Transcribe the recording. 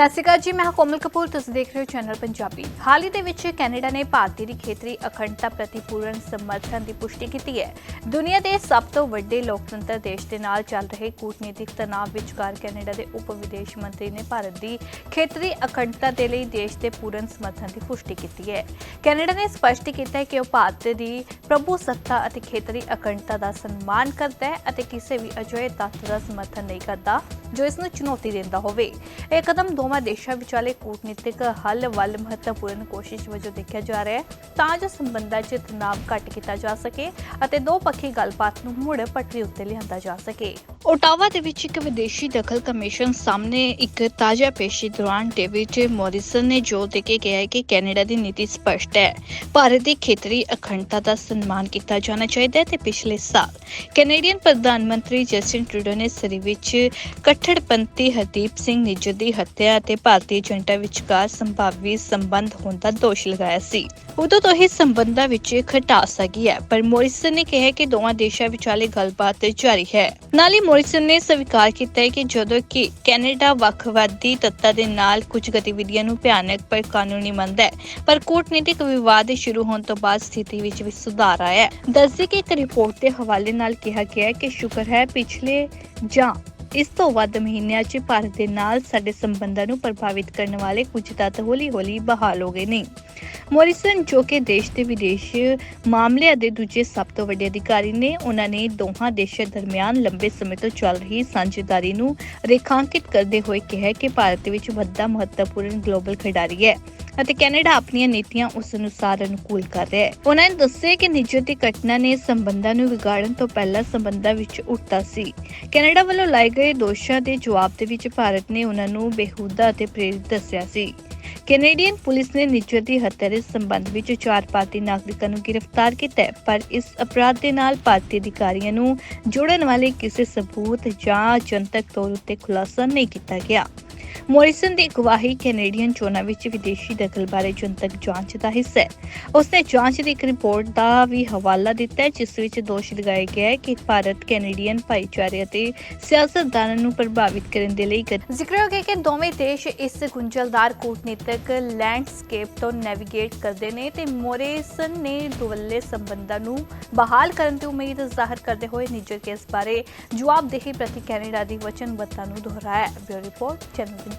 ਸਤਿ ਸ਼੍ਰੀ ਅਕਾਲ ਜੀ, ਮੈਂ ਹਾਂ ਕੋਮਲ ਕਪੂਰ, ਤੁਸੀਂ ਦੇਖ ਰਹੇ ਹੋ ਚੈਨਲ ਪੰਜਾਬੀ ਹਾਲ ਹੀ ਦੇ ਵਿੱਚ ਕੈਨੇਡਾ ਨੇ ਭਾਰਤੀ ਦੀ ਖੇਤਰੀ ਅਖੰਡਤਾ ਪ੍ਰਤੀ ਪੂਰਨ ਸਮਰਥਨ ਦੀ ਪੁਸ਼ਟੀ ਕੀਤੀ ਹੈ। ਦੁਨੀਆ ਦੇ ਸਭ ਤੋਂ ਵੱਡੇ ਲੋਕਤੰਤਰ ਦੇਸ਼ ਦੇ ਨਾਲ ਚੱਲ ਰਹੇ ਕੂਟਨੀਤਿਕ ਤਣਾਅ ਵਿਚਕਾਰ ਕੈਨੇਡਾ ਦੇ ਉਪ ਵਿਦੇਸ਼ ਮੰਤਰੀ ਨੇ ਭਾਰਤ ਦੀ ਖੇਤਰੀ ਅਖੰਡਤਾ ਦੇ ਲਈ ਦੇਸ਼ ਦੇ ਪੂਰਨ ਸਮਰਥਨ ਦੀ ਪੁਸ਼ਟੀ ਕੀਤੀ ਹੈ। ਕੈਨੇਡਾ ਨੇ ਸਪਸ਼ਟ ਕੀਤਾ ਹੈ ਕਿ ਉਹ ਭਾਰਤ ਦੀ ਪ੍ਰਭੂ ਸੱਤਾ ਅਤੇ ਖੇਤਰੀ ਅਖੰਡਤਾ ਦਾ ਸਨਮਾਨ ਕਰਦਾ ਹੈ ਅਤੇ ਕਿਸੇ ਵੀ ਅਜਿਹੇ ਤੱਤ ਦਾ ਸਮਰਥਨ ਨਹੀਂ ਕਰਦਾ ਜੋ ਇਸ ਨੂੰ ਚੁਣੌਤੀ ਦਿੰਦਾ ਹੋਵੇ। ਇਹ ਕਦਮ ਦੋਵਾਂ ਦੇਸ਼ਾਂ ਵਿਚਾਲੇ ਕੂਟਨੀਤਿਕ ਹੱਲ ਵੱਲ ਮਹੱਤਵਪੂਰਨ ਕੋਸ਼ਿਸ਼ ਵਜੋਂ ਦੇਖਿਆ ਜਾ ਰਿਹਾ ਹੈ, ਤਾਂ ਜੋ ਸੰਬੰਧਾਂ 'ਚ ਤਣਾਅ ਘੱਟ ਕੀਤਾ ਜਾ ਸਕੇ ਅਤੇ ਦੋ ਪੱਖੀ ਗੱਲਬਾਤ ਨੂੰ ਮੁੜ ਪਟਰੀ ਉੱਤੇ ਲਿਆਂਦਾ ਜਾ ਸਕੇ। ਓਟਾਵਾ ਦੇ ਵਿੱਚ ਇੱਕ ਵਿਦੇਸ਼ੀ ਦਖਲ ਕਮਿਸ਼ਨ ਸਾਹਮਣੇ ਇੱਕ ਤਾਜ਼ਾ ਪੇਸ਼ੀ ਦੌਰਾਨ ਡੇਵਿਡ ਮੋਰਿਸਨ ਨੇ ਜ਼ੋਰ ਦੇ ਕੇ ਕਿਹਾ ਕਿ ਕੈਨੇਡਾ ਦੀ ਨੀਤੀ ਸਪਸ਼ਟ ਹੈ। ਭਾਰਤ ਦੀ ਖੇਤਰੀ ਅਖੰਡਤਾ ਦਾ ਸਨਮਾਨ ਕੀਤਾ ਜਾਣਾ ਚਾਹੀਦਾ ਹੈ ਤੇ ਪਿਛਲੇ ਸਾਲ ਕੈਨੇਡੀਅਨ ਪ੍ਰਧਾਨ ਮੰਤਰੀ ਜਸਟਿਨ ਟਰੂਡੋ ਨੇ ਸਰੀ ਵਿੱਚ ਕੱਟੜਪੰਥੀ ਹਰਦੀਪ ਸਿੰਘ ਨਿੱਜਰ ਦੀ ਹੱਤਿਆ ਅਤੇ ਭਾਰਤੀ ਜਨਤਾ ਵਿਚਕਾਰ ਸੰਭਾਵੀ ਸੰਬੰਧ ਹੋਣ ਦਾ ਦੋਸ਼ ਲਗਾਇਆ ਸੀ। ਉਦੋਂ ਤੋਂ ਹੀ ਸੰਬੰਧਾਂ ਵਿੱਚ ਖਟਾਸ ਆ ਗਈ ਹੈ, ਪਰ ਮੋਰਿਸਨ ਨੇ ਕਿਹਾ ਕਿ ਦੋਵਾਂ ਦੇਸ਼ਾਂ ਵਿਚਾਲੇ ਗੱਲਬਾਤ ਜਾਰੀ ਹੈ। ਨਾਲ ਹੀ ਮੋਰਿਸਨ ਨੇ ਸਵੀਕਾਰ ਕੀਤਾ ਹੈ ਕਿ ਜਦੋਂ ਕਿ ਕੈਨੇਡਾ ਵੱਖਵਾਦੀ ਤੱਤਾਂ ਦੇ ਨਾਲ ਕੁਝ ਗਤੀਵਿਧੀਆਂ ਨੂੰ ਭਿਆਨਕ ਪਰ ਕਾਨੂੰਨੀ ਮੰਨਦਾ ਹੈ, ਪਰ ਕੂਟਨੀਤਿਕ ਵਿਵਾਦ ਸ਼ੁਰੂ ਹੋਣ ਤੋਂ ਬਾਅਦ ਸਥਿਤੀ ਵਿੱਚ ਵੀ ਸੁਧਾਰ ਆਇਆ ਹੈ। ਦੱਸਦੇ ਕਿ ਇੱਕ ਰਿਪੋਰਟ ਦੇ ਹਵਾਲੇ ਨਾਲ ਕਿਹਾ ਗਿਆ ਹੈ ਕਿ ਸ਼ੁਕਰ ਹੈ ਪਿਛਲੇ ਜਾਂ ਇਸ ਤੋਂ ਵੱਧ ਮਹੀਨਿਆਂ 'ਚ ਭਾਰਤ ਦੇ ਨਾਲ ਸਾਡੇ ਸੰਬੰਧਾਂ ਨੂੰ ਪ੍ਰਭਾਵਿਤ ਕਰਨ ਵਾਲੇ ਕੁਝ ਤੱਤ ਹੌਲੀ-ਹੌਲੀ ਬਹਾਲ ਹੋ ਗਏ ਨੇ। ਮੋਰਿਸਨ, ਜੋ ਕਿ ਦੇਸ਼ ਦੇ ਵਿਦੇਸ਼ ਮਾਮਲਿਆਂ ਦੇ ਦੂਜੇ ਸਭ ਤੋਂ ਵੱਡੇ ਅਧਿਕਾਰੀ ਨੇ, ਉਹਨਾਂ ਨੇ ਦੋਹਾਂ ਦੇਸ਼ਾਂ ਦਰਮਿਆਨ ਲੰਬੇ ਸਮੇਂ ਤੋਂ ਚੱਲ ਰਹੀ ਸਾਂਝੇਦਾਰੀ ਨੂੰ ਰੇਖਾਂਕਿਤ ਕਰਦੇ ਹੋਏ ਕਿਹਾ ਕਿ ਭਾਰਤ ਵਿੱਚ ਵੱਡਾ ਮਹੱਤਵਪੂਰਨ ਗਲੋਬਲ ਖਿਡਾਰੀ ਹੈ। ਅਤੇ ਕੈਨੇਡਾ ਆਪਣੀਆਂ ਨੀਤੀਆਂ ਉਸ ਅਨੁਸਾਰ ਅਨੁਕੂਲ ਕਰ ਰਿਹਾ ਹੈ। ਉਹਨਾਂ ਨੇ ਦੱਸਿਆ ਕਿ ਨਿੱਜਰ ਦੀ ਘਟਨਾ ਨੇ ਸੰਬੰਧਾਂ ਨੂੰ ਵਿਗਾੜਨ ਤੋਂ ਪਹਿਲਾਂ ਸੰਬੰਧਾਂ ਵਿੱਚ ਉੱਠਤਾ ਸੀ। ਕੈਨੇਡਾ ਵੱਲੋਂ ਲਾਏ ਗਏ ਦੋਸ਼ਾਂ ਦੇ ਜਵਾਬ ਦੇ ਵਿੱਚ ਭਾਰਤ ਨੇ ਉਹਨਾਂ ਨੂੰ ਬੇਹੂਦਾ ਅਤੇ ਪ੍ਰੇਰਿਤ ਦੱਸਿਆ ਸੀ। ਕੈਨੇਡੀਅਨ ਪੁਲਿਸ ਨੇ ਨਿੱਜਰ ਦੀ ਹੱਤਿਆ ਦੇ ਸੰਬੰਧ ਵਿੱਚ ਚਾਰ ਭਾਰਤੀ ਨਾਗਰਿਕਾਂ ਨੂੰ ਗ੍ਰਿਫਤਾਰ ਕੀਤਾ ਪਰ ਇਸ ਅਪਰਾਧ ਦੇ ਨਾਲ ਭਾਰਤੀ ਅਧਿਕਾਰੀਆਂ ਨੂੰ ਜੋੜਨ ਵਾਲੇ ਕਿਸੇ ਸਬੂਤ ਜਾਂ ਜਨਤਕ ਤੌਰ ਉੱਤੇ ਖੁਲਾਸਾ ਨਹੀਂ ਕੀਤਾ ਗਿਆ। ਮੋਰਿਸਨ ਦੀ ਗਵਾਹੀ ਕੈਨੇਡੀਅਨ ਚੋਣਾਂ ਵਿੱਚ ਵਿਦੇਸ਼ੀ ਦਖਲ ਬਾਰੇ ਜਨਤਕ ਜਾਂਚ ਦਾ ਹਿੱਸਾ ਹੈ। ਉਸਨੇ ਜਾਂਚ ਦੀ ਇੱਕ ਰਿਪੋਰਟ ਦਾ ਵੀ ਹਵਾਲਾ ਦਿੱਤਾ ਹੈ, ਜਿਸ ਵਿੱਚ ਦੋਸ਼ ਲਗਾਇਆ ਗਿਆ ਹੈ ਕਿ ਭਾਰਤ ਕੈਨੇਡੀਅਨ ਭਾਈਚਾਰੇ ਅਤੇ ਸਿਆਸਤਦਾਨਾਂ ਨੂੰ ਪ੍ਰਭਾਵਿਤ ਕਰਨ ਦੇ ਲਈ ਜ਼ਿਕਰ ਹੋ ਕਿ ਦੋਵੇਂ ਦੇਸ਼ ਇਸ ਗੁੰਝਲਦਾਰ ਕੂਟਨੀਤਿਕ ਲੈਂਡਸਕੇਪ ਤੋਂ ਨੈਵੀਗੇਟ ਕਰਦੇ ਨੇ ਤੇ ਮੋਰਿਸਨ ਨੇ ਦੁਵੱਲੇ ਸੰਬੰਧਾਂ ਨੂੰ ਬਹਾਲ ਕਰਨ ਦੀ ਉਮੀਦ ਜ਼ਾਹਰ ਕਰਦੇ ਹੋਏ ਨਿੱਜਰ ਕੇਸ ਬਾਰੇ ਜਵਾਬਦੇਹੀ ਪ੍ਰਤੀ ਕੈਨੇਡਾ ਦੀ ਵਚਨਬੱਧਤਾ ਨੂੰ ਦੁਹਰਾਇਆ ਬਿਊਰੋ ਰਿਪੋਰਟ, ਚੈਨਲ